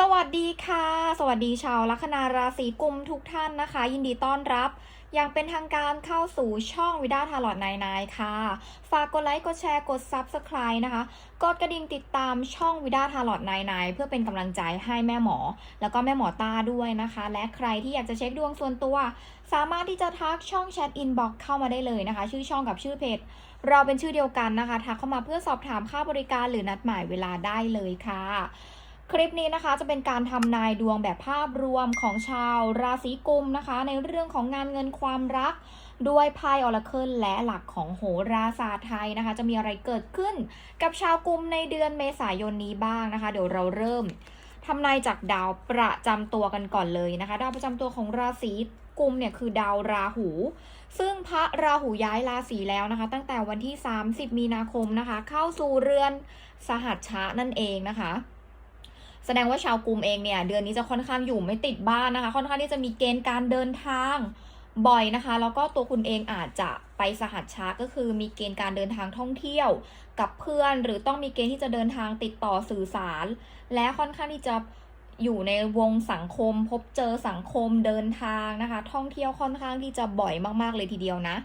สวัสดีค่ะ สวัสดีชาวลัคนาราศีกุมทุกท่านนะคะ ยินดีต้อนรับ อย่างเป็นทางการเข้าสู่ช่องวิด้าทาร์ลอดนายนายค่ะ ฝากกดไลค์กดแชร์กด Subscribe นะคะ กดกระดิ่งติดตามช่องวิด้าทาร์ลอดนายนายเพื่อเป็นกำลังใจให้แม่หมอ แล้วก็แม่หมอตาด้วยนะคะ และใครที่อยากจะเช็คดวงส่วนตัว สามารถที่จะทักช่องแชทอินบ็อกเข้ามาได้เลยนะคะ ชื่อช่องกับชื่อเพจเราเป็นชื่อเดียวกันนะคะทักเข้ามาเพื่อสอบถามค่าบริการหรือนัดหมายเวลาได้เลยค่ะ คลิปนี้นะคะจะเป็นการทำนายดวงแบบภาพรวมของชาวราศีกุมนะคะ ในเรื่องของงานเงินความรักด้วยไพ่ออราเคิลและหลักของโหราศาสตร์ไทยนะคะ จะมีอะไรเกิดขึ้นกับชาวกุมในเดือนเมษายนนี้บ้างนะคะ เดี๋ยวเราเริ่มทำนายจากดาวประจำตัวกันก่อนเลยนะคะ ดาวประจำตัวของราศีกุมเนี่ยคือดาวราหู ซึ่งพระราหูย้ายราศีแล้วนะคะ ตั้งแต่วันที่ 30 มีนาคมนะคะ เข้าสู่เรือนสหัชชะนั่นเองนะคะ แสดงว่าชาวกลุ่มเองเนี่ยเดือนนี้จะค่อนข้างอยู่ไม่ติดบ้านนะคะ ค่อนข้างที่จะมีเกณฑ์การเดินทางบ่อยนะคะ แล้วก็ตัวคุณเองอาจจะไปสหัสชาก็คือมีเกณฑ์การเดินทางท่องเที่ยว กับเพื่อน หรือต้องมีเกณฑ์ที่จะเดินทางติดต่อสื่อสาร และค่อนข้างที่จะ อยู่ในวงสังคม พบเจอสังคมเดินทางนะคะ ท่องเที่ยวค่อนข้างที่จะบ่อยมากๆเลยทีเดียวนะ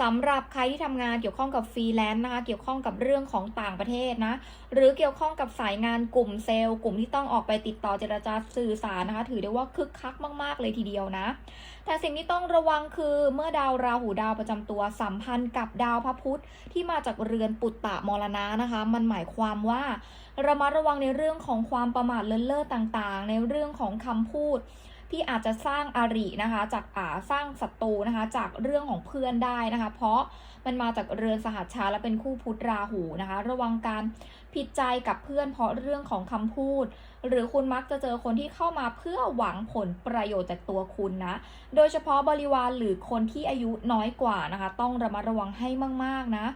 สำหรับใครที่ทำงานเกี่ยวข้องกับฟรีแลนซ์นะคะ เกี่ยวข้องกับเรื่องของต่างประเทศนะ หรือเกี่ยวข้องกับสายงานกลุ่มเซลล์ กลุ่มที่ต้องออกไปติดต่อเจรจาสื่อสารนะคะ ถือได้ว่าคึกคักมาก ๆ เลยทีเดียวนะ แต่สิ่งที่ต้องระวังคือเมื่อดาวราหูดาวประจำตัวสัมพันธ์กับดาวพระพุธที่มาจากเรือนปุตตะมรณะนะคะ มันหมายความว่าระมัดระวังในเรื่องของความประมาทเลินเล่อต่างๆ ในเรื่องของคำพูดที่อาจจะสร้างอารินะคะ จากอ่าสร้างศัตรูนะคะ จากเรื่องของเพื่อนได้นะคะ เพราะมันมาจากเรือนสหัชชาและเป็นคู่พุทธราหูนะคะ ระวังการผิดใจกับเพื่อนเพราะเรื่องของคำพูด หรือคุณมักจะเจอคนที่เข้ามาเพื่อหวังผลประโยชน์จากตัวคุณนะ โดยเฉพาะบริวารหรือคนที่อายุน้อยกว่านะคะ ต้องระมัดระวังให้มาก ๆนะ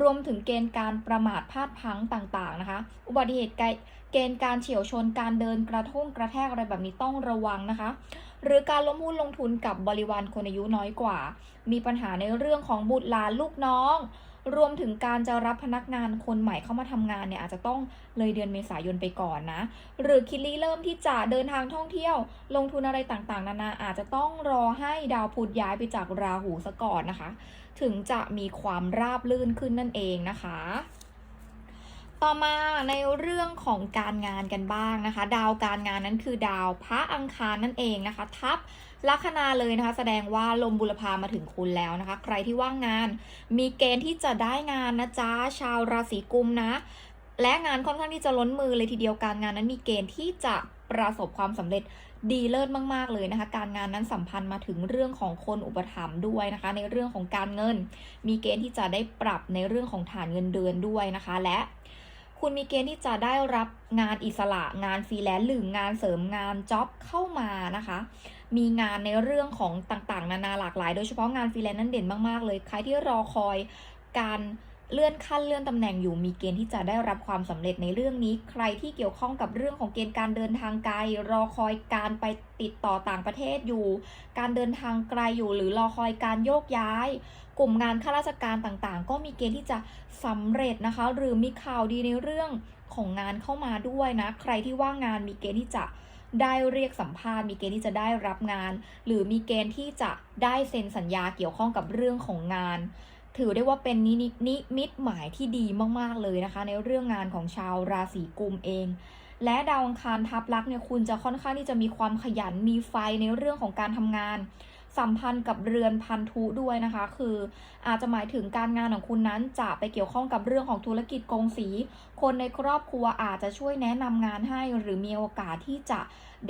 รวมถึงเกณฑ์การประมาทพลาดพังต่างๆนะคะ อุบัติเหตุไกล เกณฑ์การเฉียวชนการเดินกระทุ่งกระแทกอะไรแบบนี้ต้องระวังนะคะ หรือการล้มหุ้นลงทุนกับบริวารคนอายุน้อยกว่า มีปัญหาในเรื่องของบุตรหลานลูกน้อง รวมถึงการจะรับพนักงานคนใหม่เข้ามาทำงานเนี่ยอาจจะต้องเลยเดือนเมษายนไปก่อนนะ หรือคิดรีเริ่มที่จะเดินทางท่องเที่ยว ลงทุนอะไรต่างๆ นานาอาจจะต้องรอให้ดาวพุธย้ายไปจากราหูซะก่อนนะคะ ถึงจะมีความราบลื่นขึ้นนั่นเองนะคะ ต่อมาในเรื่องของการงานกันบ้างนะคะ ดาวการงานนั้นคือดาวพระอังคารนั่นเองนะคะ ทับลัคนาเลยนะคะ แสดงว่าลมบุรพามาถึงคุณแล้วนะคะ ใครที่ว่างงาน มีเกณฑ์ที่จะได้งานนะจ๊ะชาวราศีกุมนะ และงานค่อนข้างที่จะล้นมือเลยทีเดียวการงานนั้นมีเกณฑ์ที่จะประสบความสำเร็จดีเลิศมาก ๆ เลยนะคะ การงานนั้นสัมพันธ์มาถึงเรื่องของคนอุปถัมภ์ด้วยนะคะ ในเรื่องของการเงิน มีเกณฑ์ที่จะได้ปรับในเรื่องของฐานเงินเดือนด้วยนะคะ และ คุณมีเกณฑ์ที่จะได้รับงานอิสระงานฟรีแลนซ์หรืองานเสริมงานจ็อบเข้ามานะคะ มีงานในเรื่องของต่างๆ นานาหลากหลาย โดยเฉพาะงานฟรีแลนซ์นั้นเด่นมากๆเลย ใครที่รอคอยการ เลื่อนขั้นเลื่อนตำแหน่งอยู่มีเกณฑ์ที่จะได้รับความสำเร็จในเรื่องนี้ ใครที่เกี่ยวข้องกับเรื่องของเกณฑ์การเดินทางไกล รอคอยการไปติดต่อต่างประเทศอยู่ การเดินทางไกลอยู่หรือรอคอยการโยกย้าย กลุ่มงานข้าราชการต่างๆ ก็มีเกณฑ์ที่จะสำเร็จนะคะ หรือมีข่าวดีในเรื่องของงานเข้ามาด้วยนะ ใครที่ว่างงานมีเกณฑ์ที่จะได้เรียกสัมภาษณ์มีเกณฑ์ที่จะได้รับงาน หรือมีเกณฑ์ที่จะได้เซ็นสัญญาเกี่ยวข้องกับเรื่องของงาน ถือได้ว่าเป็นนินินมิตหมายที่ดีมากๆเลยนะคะ ในเรื่องงานของชาวราศีกุมเอง และดาวอังคารทับลักเนี่ยคุณจะค่อนข้างที่จะมีความขยันมีไฟในเรื่องของการทำงาน สัมพันธ์กับเรือนพันธุด้วยนะคะ คืออาจจะหมายถึงการงานของคุณนั้นจะไปเกี่ยวข้องกับเรื่องของธุรกิจกงสี คนในครอบครัวอาจจะช่วยแนะนำงานให้ หรือมีโอกาสที่จะ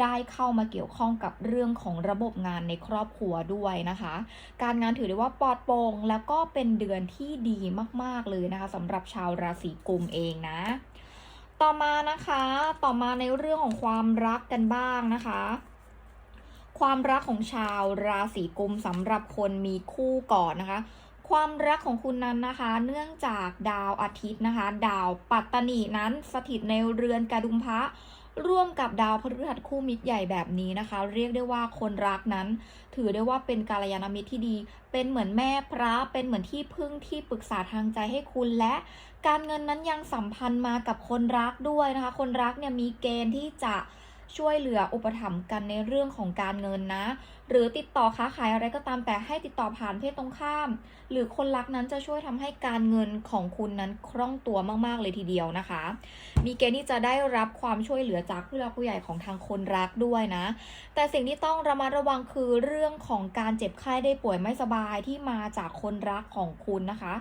ได้เข้ามาเกี่ยวข้องกับเรื่องของระบบงานในครอบครัวด้วยนะคะ การงานถือได้ว่าปลอดโปร่งแล้วก็เป็นเดือนที่ดีมาก ๆเลยนะคะสำหรับชาวราศีกุมเองนะ ต่อมานะคะ ต่อมาในเรื่องของความรักกันบ้างนะคะ ความรักของชาวราศีกุมสำหรับคนมีคู่ก่อนนะคะ ความรักของคุณนั้นนะคะ เนื่องจากดาวอาทิตย์นะคะ ดาวปัตตนีนั้นสถิตในเรือนกระดุมพระร่วมกับดาวพฤหัสคู่มิตรใหญ่แบบนี้นะคะ เรียกได้ว่าคนรักนั้น ถือได้ว่าเป็นกาลยานมิตรที่ดี เป็นเหมือนแม่พระเป็นเหมือนที่พึ่งที่ปรึกษาทางใจให้คุณและการเงินนั้นยังสัมพันธ์มากับคนรักด้วยนะคะ คนรักเนี่ยมีเกณฑ์ที่จะ ช่วยเหลืออุปถัมภ์กันในเรื่องของการเงินนะ หรือติดต่อค้าขายอะไรก็ตามแต่ให้ติดต่อผ่านเพศตรงข้าม หรือคนรักนั้นจะช่วยทำให้การเงินของคุณนั้นคล่องตัวมาก ๆ เลยทีเดียวนะคะ มีเกณฑ์ที่จะได้รับความช่วยเหลือจากผู้หลักผู้ใหญ่ของทางคนรักด้วยนะ แต่สิ่งที่ต้องระมัดระวังคือเรื่องของการเจ็บไข้ได้ป่วยไม่สบายที่มาจากคนรักของคุณนะคะ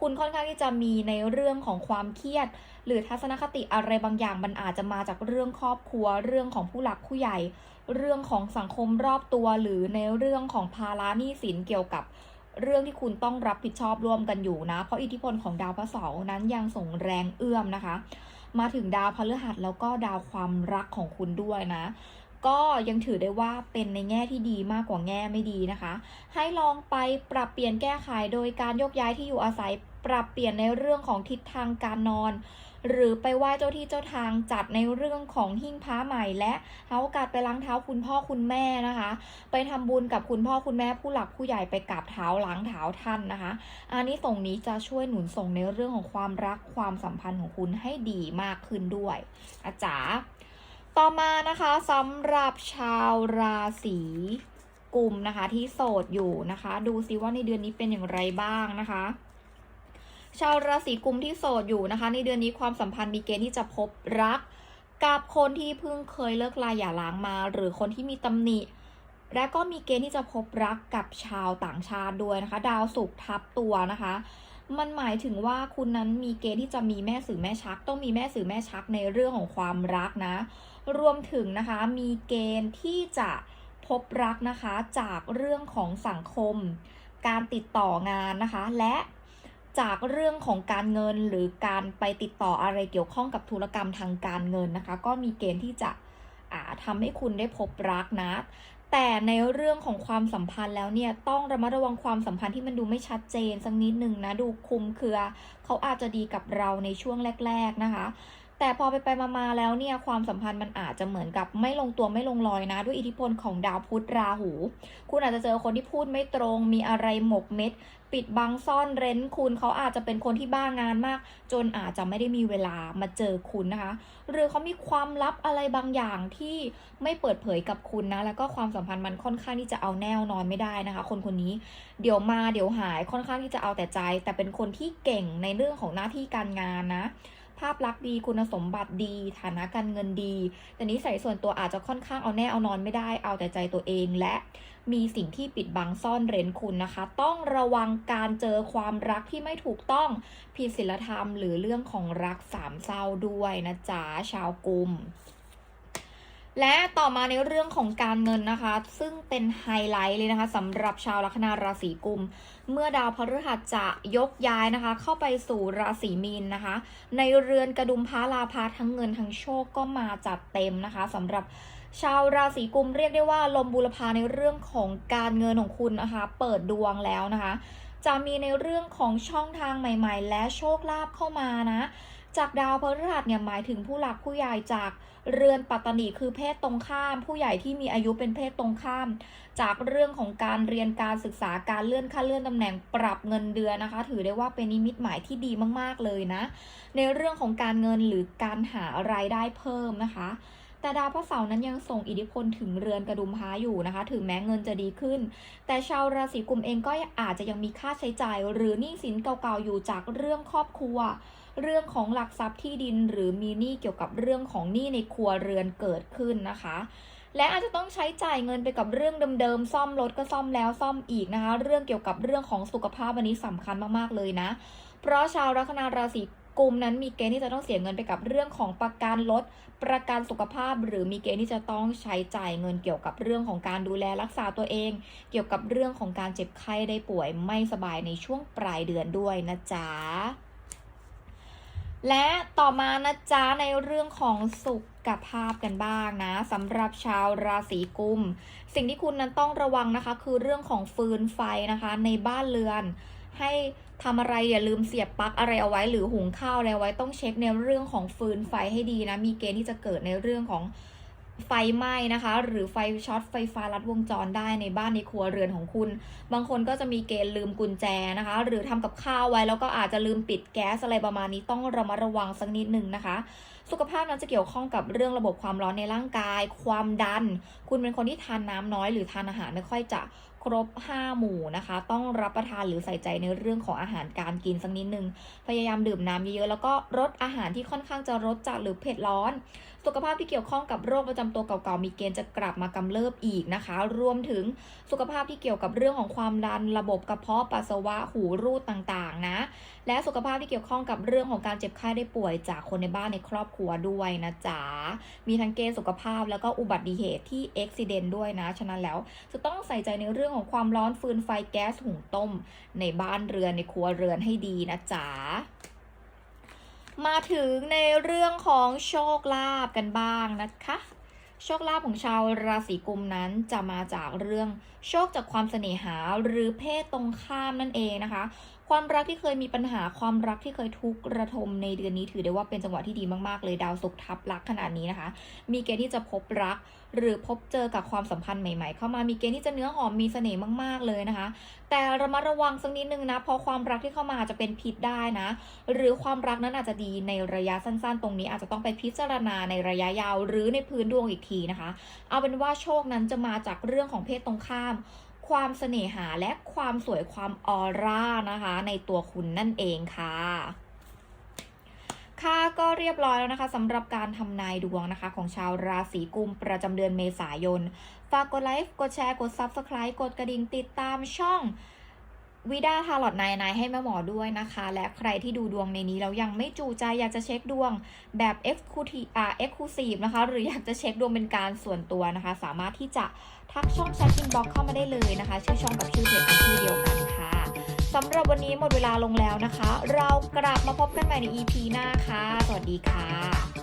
คุณค่อนข้างที่จะมีในเรื่องของความเครียด หรือทัศนคติอะไรบางอย่างมันอาจจะมาจากเรื่องครอบครัวเรื่องของผู้หลักผู้ใหญ่ เรื่องของสังคมรอบตัว หรือในเรื่องของภาระหนี้สินเกี่ยวกับเรื่องที่คุณต้องรับผิดชอบร่วมกันอยู่นะ เพราะอิทธิพลของดาวพระเสาร์นั้นยังส่งแรงเอื้อมนะคะ มาถึงดาวพฤหัสแล้วก็ดาวความรักของคุณด้วยนะ ก็ยังถือได้ว่าเป็นในแง่ที่ดีมากกว่าแง่ไม่ดีนะคะ ให้ลองไปปรับเปลี่ยนแก้ไขโดยการยกย้ายที่อยู่อาศัย ปรับเปลี่ยนในเรื่องของทิศทางการนอน หรือไปไหว้เจ้าที่เจ้าทางจัดในเรื่องของหิ้งพระใหม่และหาโอกาสไปล้างเท้าคุณพ่อคุณแม่นะคะ ไปทำบุญกับคุณพ่อคุณแม่ผู้หลักผู้ใหญ่ไปกราบเท้าล้างเท้าท่านนะคะ อันนี้ส่งนี้จะช่วยหนุนส่งในเรื่องของความรักความสัมพันธ์ของคุณให้ดีมากขึ้นด้วยอาจารย์ต่อมานะคะสำหรับชาวราศีกลุ่มนะคะที่โสดอยู่นะคะ ดูซิว่าในเดือนนี้เป็นอย่างไรบ้างนะคะ ชาวราศีกุมที่โสดอยู่นะคะ ในเดือนนี้ความสัมพันธ์มีเกณฑ์ที่จะพบรัก กับคนที่เพิ่งเคยเลิกลาหย่าร้างมา หรือคนที่มีตำหนิ และก็มีเกณฑ์ที่จะพบรักกับชาวต่างชาติด้วยนะคะ ดาวศุกร์ทับตัวนะคะ มันหมายถึงว่าคุณนั้นมีเกณฑ์ที่จะมีแม่สื่อแม่ชัก ต้องมีแม่สื่อแม่ชักในเรื่องของความรักนะ รวมถึงนะคะมีเกณฑ์ที่จะพบรักนะคะจากเรื่องของสังคม การติดต่องานนะคะ และ จากเรื่องของการเงินหรือการไปติดต่ออะไรเกี่ยวข้องกับธุรกรรมทางการเงินนะคะ ก็มีเกณฑ์ที่จะอาทำให้คุณได้พบรักนะ แต่ในเรื่องของความสัมพันธ์แล้วเนี่ยต้องระมัดระวังความสัมพันธ์ที่มันดูไม่ชัดเจนสักนิดหนึ่งนะดูคุมเครือ เขาอาจจะดีกับเราในช่วงแรก ๆนะคะ แต่พอไปไปมาๆแล้วเนี่ยความสัมพันธ์มันอาจจะเหมือนกับไม่ลงตัวไม่ลงรอยนะ ด้วยอิทธิพลของดาวพุธราหู คุณอาจจะเจอคนที่พูดไม่ตรง มีอะไรหมกเม็ด ปิดบังซ่อนเร้นคุณเขาอาจจะเป็นคนที่บ้างานมาก จนอาจจะไม่ได้มีเวลามาเจอคุณนะคะ หรือเขามีความลับอะไรบางอย่างที่ไม่เปิดเผยกับคุณนะ แล้วก็ความสัมพันธ์มันค่อนข้างที่จะเอาแนวนอนไม่ได้นะคะ คนคนนี้เดี๋ยวมาเดี๋ยวหายค่อนข้างที่จะเอาแต่ใจ แต่เป็นคนที่เก่งในเรื่องของหน้าที่การงานนะ ภาพลักษณ์ดีคุณสมบัติดี ฐานะการเงินดี แต่นิสัยส่วนตัวอาจจะค่อนข้างเอาแน่เอานอนไม่ได้เอาแต่ใจตัวเองและมีสิ่งที่ปิดบังซ่อนเร้นคุณนะคะ ต้องระวังการเจอความรักที่ไม่ถูกต้องผิดศีลธรรม หรือเรื่องของรักสามเศร้าด้วยนะจ๊ะชาวกุม และต่อมาในเรื่องของการเงินนะคะ ซึ่งเป็นไฮไลท์เลยนะคะสำหรับชาวลัคนาราศีกุม เมื่อดาวพฤหัสจะยกย้ายนะคะ เข้าไปสู่ราศีมีนนะคะ ในเรือนกระดุมพระลาภาทั้งเงินทั้งโชคก็มาจัดเต็มนะคะสำหรับชาวราศีกุมเรียกได้ว่าลมบุรพาในเรื่องของการเงินของคุณนะคะ เปิดดวงแล้วนะคะ จะมีในเรื่องของช่องทางใหม่ ๆ และโชคลาภเข้ามานะ จากดาวพฤหัสเนี่ยหมายถึงผู้หลักผู้ใหญ่จากเรือนปัตตนีคือเพศตรงข้าม ผู้ใหญ่ที่มีอายุเป็นเพศตรงข้าม จากเรื่องของการเรียนการศึกษาการเลื่อนขั้นเลื่อนตำแหน่งปรับเงินเดือนนะคะ ถือได้ว่าเป็นนิมิตหมายที่ดีมาก ๆ เลยนะ ในเรื่องของการเงินหรือการหารายได้เพิ่มนะคะแต่ดาวพระเสาร์นั้นยังส่งอิทธิพลถึงเรือนกระดุมพ้าอยู่นะคะ ถึงแม้เงินจะดีขึ้น แต่ชาวราศีกุมเองก็อาจจะยังมีค่าใช้จ่าย หรือหนี้สินเก่าๆอยู่จากเรื่องครอบครัว เรื่องของหลักทรัพย์ที่ดิน หรือมีหนี้เกี่ยวกับเรื่องของหนี้ในครัวเรือนเกิดขึ้นนะคะ และอาจจะต้องใช้จ่ายเงินไปกับเรื่องเดิมๆซ่อมรถก็ซ่อมแล้วซ่อมอีกนะคะ เรื่องเกี่ยวกับเรื่องของสุขภาพวันนี้สำคัญมากๆเลยนะ เพราะชาวลัคนาราศีกุมนั้นมีเกณฑ์ที่จะต้องเสียเงินไปกับเรื่องของประกันรถประกันสุขภาพ หรือมีเกณฑ์ที่จะต้องใช้จ่ายเงินเกี่ยวกับเรื่องของการดูแลรักษาตัวเอง เกี่ยวกับเรื่องของการเจ็บไข้ได้ป่วยไม่สบายในช่วงปลายเดือนด้วยนะจ๊ะ และต่อมานะจ๊ะในเรื่องของสุขภาพกันบ้างนะสำหรับชาวราศีกุม สิ่งที่คุณนั้นต้องระวังนะคะ คือเรื่องของฟืนไฟนะคะ ในบ้านเรือน ให้ทำอะไรอย่าลืมเสียบปลั๊กอะไรเอาไว้หรือหุงข้าวอะไรไว้ต้องเช็คในเรื่องของฟืนไฟให้ดีนะ มีเกณฑ์ที่จะเกิดในเรื่องของ ไฟไหม้นะคะ หรือไฟช็อตไฟฟ้าลัดวงจรได้ในบ้านในครัวเรือนของคุณ บางคนก็จะมีเกณฑ์ลืมกุญแจนะคะ หรือทำกับข้าวไว้แล้วก็อาจจะลืมปิดแก๊สอะไรประมาณนี้ต้องระมัดระวังสักนิดหนึ่งนะคะ สุขภาพนั้นจะเกี่ยวข้องกับเรื่องระบบความร้อนในร่างกาย ความดัน คุณเป็นคนที่ทานน้ำน้อย หรือทานอาหารไม่ค่อยจะ ครบ 5 หมู่นะคะ ต้องรับประทานหรือใส่ใจในเรื่องของอาหารการกินสักนิดนึง พยายามดื่มน้ำเยอะๆ แล้วก็ลดอาหารที่ค่อนข้างจะรสจัดหรือเผ็ดร้อน สุขภาพที่เกี่ยวข้องกับโรคประจำตัวเก่าๆ มีเกณฑ์จะกลับมากำเริบอีกนะคะ รวมถึงสุขภาพที่เกี่ยวกับเรื่องของความดันระบบกระเพาะปัสสาวะหูรูดต่างๆนะ และสุขภาพที่เกี่ยวข้องกับเรื่องของการเจ็บไข้ได้ป่วยจากคนในบ้านในครอบครัวด้วยนะจ๊ะ มีทั้งเกณฑ์สุขภาพแล้วก็อุบัติเหตุที่อุบิเหตุด้วยนะ ฉะนั้นแล้วจะต้องใส่ใจในเรื่องของความร้อนฟืนไฟแก๊สหุงต้ม ในบ้านเรือนในครัวเรือนให้ดีนะจ๊ะมาถึงในเรื่องของโชคลาภกันบ้างนะคะ โชคลาภของชาวราศีกุมนั้นจะมาจากเรื่องโชคจากความเสน่หาหรือเพศตรงข้ามนั่นเองนะคะ ความรักที่เคยมีปัญหาความรักที่เคยทุกข์ระทมในเดือนนี้ถือได้ว่าเป็นจังหวะที่ดีมากๆเลยดาวศุกร์ทับรักขนาดนี้นะคะ มีเกณฑ์ที่จะพบรัก หรือพบเจอกับความสัมพันธ์ใหม่ ๆ เข้ามามีเกณฑ์ที่จะเนื้อหอมมีเสน่ห์มากๆเลยนะคะ แต่ระมัดระวังสักนิดนึงนะเพราะความรักที่เข้ามาอาจจะเป็นพิษได้นะ หรือความรักนั้นอาจจะดีในระยะสั้นๆ ตรงนี้อาจจะต้องไปพิจารณาในระยะยาว หรือในพื้นดวงอีกทีนะคะ เอาเป็นว่าโชคนั้นจะมาจากเรื่องของเพศตรงข้าม ความเสน่หาและความสวยความออร่านะคะ ในตัวคุณนั่นเองค่ะค่ะก็เรียบร้อยแล้วนะคะสำหรับการทำนายดวงนะคะ ของชาวราศีกุมประจำเดือนเมษายน ฝากกดไลค์กดแชร์กด Subscribe กดกระดิ่งติดตามช่อง วิดาทาร์ลอตนายนายให้แม่หมอด้วยนะคะ และใครที่ดูดวงในนี้แล้วยังไม่จูใจอยากจะเช็คดวงแบบ Exclusive อ่า Exclusive นะคะ หรืออยากจะเช็คดวงเป็นการส่วนตัวนะคะ สามารถที่จะทักช่องแชทอินบ็อกเข้ามาได้เลยนะคะ ชื่อช่องกับชื่อเพจเป็นชื่อเดียวกันค่ะสำหรับวันนี้หมดเวลาลงแล้วนะคะ เรากลับมาพบกันใหม่ใน EP หน้าค่ะ สวัสดีค่ะ